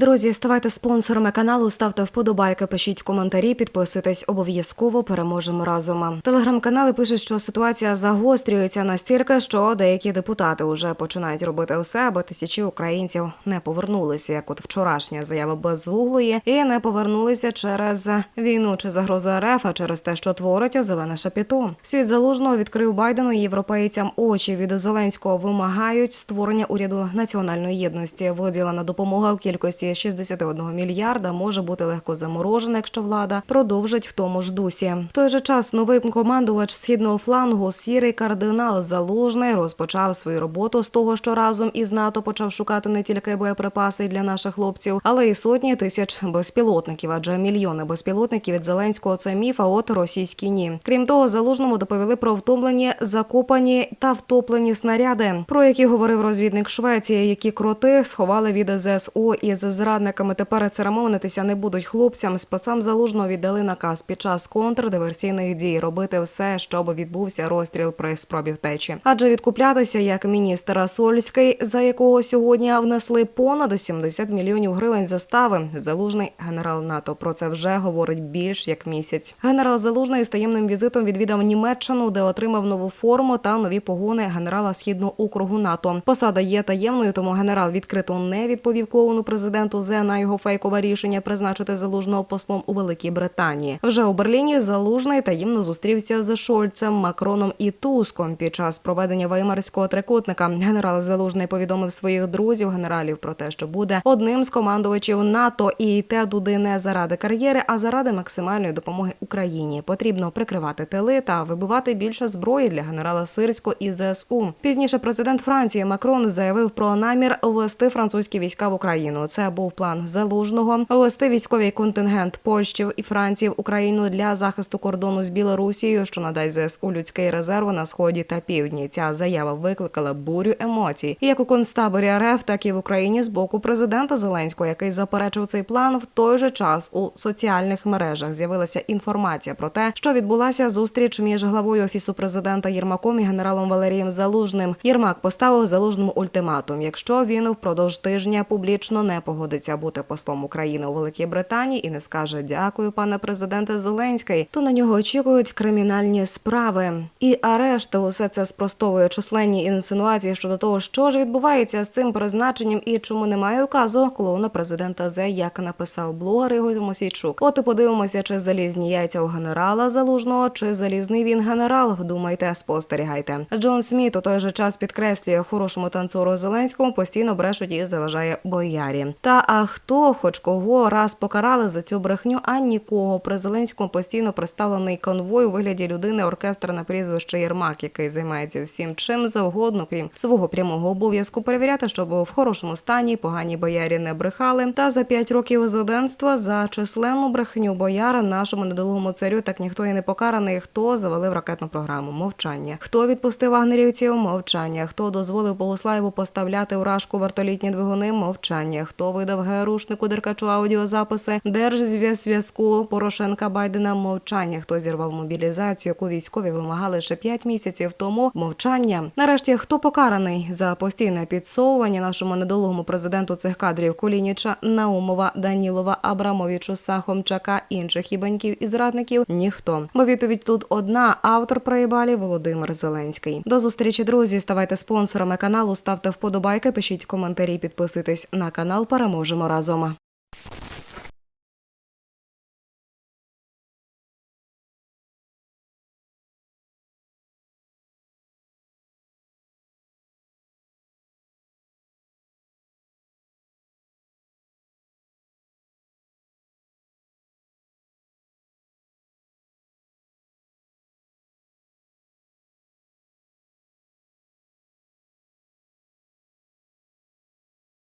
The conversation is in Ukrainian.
Друзі, ставайте спонсорами каналу, ставте вподобайки, пишіть коментарі, підписуйтесь обов'язково. Переможемо разом. Телеграм-канали пишуть, що ситуація загострюється настільки, що деякі депутати вже починають робити все, аби тисячі українців не повернулися, як от вчорашня заява безуглої, і не повернулися через війну чи загрозу РФ, а через те, що творить зелене шапіто. Світ залужного відкрив Байдену європейцям очі від Зеленського вимагають створення уряду національної єдності. Виділена допомога в кількості 61 мільярда може бути легко заморожена, якщо влада продовжить в тому ж дусі. В той же час новий командувач східного флангу сірий кардинал Залужний розпочав свою роботу з того, що разом із НАТО почав шукати не тільки боєприпаси для наших хлопців, але й сотні тисяч безпілотників. Адже мільйони безпілотників від Зеленського це міф, а от російські ні. Крім того, залужному доповіли про втомлені, закопані та втоплені снаряди, про які говорив розвідник Швеції, які кроти сховали від ЗСУ із зрадниками. Тепер церемонитися не будуть хлопцям. Спецам залужного віддали наказ під час контрдиверсійних дій робити все, щоб відбувся розстріл при спробі втечі. Адже відкуплятися як міністр Сольський, за якого сьогодні внесли понад 70 мільйонів гривень застави. Залужний генерал НАТО про це вже говорить більш як місяць. Генерал Залужний з таємним візитом відвідав Німеччину, де отримав нову форму та нові погони генерала східного округу НАТО. Посада є таємною, тому генерал відкрито не відповів клоуну президенту Зе на його фейкове рішення призначити залужного послом у Великій Британії. Вже у Берліні залужний таємно зустрівся з Шольцем, Макроном і Туском під час проведення веймарського трикутника. Генерал Залужний повідомив своїх друзів генералів про те, що буде одним з командувачів НАТО і йде туди не заради кар'єри, а заради максимальної допомоги Україні. Потрібно прикривати тили та вибивати більше зброї для генерала Сирського і ЗСУ. Пізніше президент Франції Макрон заявив про намір ввести французькі війська в Україну. Це був план залужного ввести військовий контингент Польщі і Франції в Україну для захисту кордону з Білорусією, що надасть ЗСУ людський резерв на сході та півдні. Ця заява викликала бурю емоцій, як у концтаборі РФ, так і в Україні з боку президента Зеленського, який заперечив цей план. В той же час у соціальних мережах з'явилася інформація про те, що відбулася зустріч між главою офісу президента Єрмаком і генералом Валерієм Залужним. Єрмак поставив залужному ультиматум. Якщо він впродовж тижня публічно не погодиться бути послом України у Великій Британії і не скаже дякую, пане президенте Зеленський, то на нього очікують кримінальні справи і арешт. Усе це спростовує численні інсинуації щодо того, що ж відбувається з цим призначенням і чому немає указу клоуна президента Зе, як написав блогер Ігор Мосійчук. От і подивимося, чи залізні яйця у генерала залужного, чи залізний він генерал. Думайте, спостерігайте. Джон Сміт у той же час підкреслює хорошому танцору Зеленському постійно брешуть і заважає боярі. Та а хто, хоч кого раз покарали за цю брехню, а нікого при Зеленському постійно представлений конвой у вигляді людини оркестра на прізвище Єрмак, який займається всім чим завгодно, крім свого прямого обов'язку перевіряти, щоб в хорошому стані погані боярі не брехали. Та за п'ять років зоденства за численну брехню бояра нашому недолугому царю так ніхто і не покараний. Хто завалив ракетну програму? Мовчання. Хто відпустив вагнерівців? Мовчання. Хто дозволив Богуслаєву поставляти у рашку вартолітні двигуни? Мовчання. Хто видав ГРУшнику Деркачу аудіозаписи Держзв'язку Порошенка Байдена? Мовчання. Хто зірвав мобілізацію, яку військові вимагали ще п'ять місяців тому? Мовчання. Нарешті хто покараний за постійне підсовування нашому недолугому президенту цих кадрів Кулініча, Наумова, Данілова, Абрамовичу, Сахомчака, інших ібаньків і зрадників? Ніхто. Бо відповідь тут одна автор проїбалі Володимир Зеленський. До зустрічі, друзі. Ставайте спонсорами каналу, ставте вподобайки, пишіть коментарі, підписуйтесь на канал. Переможемо разом.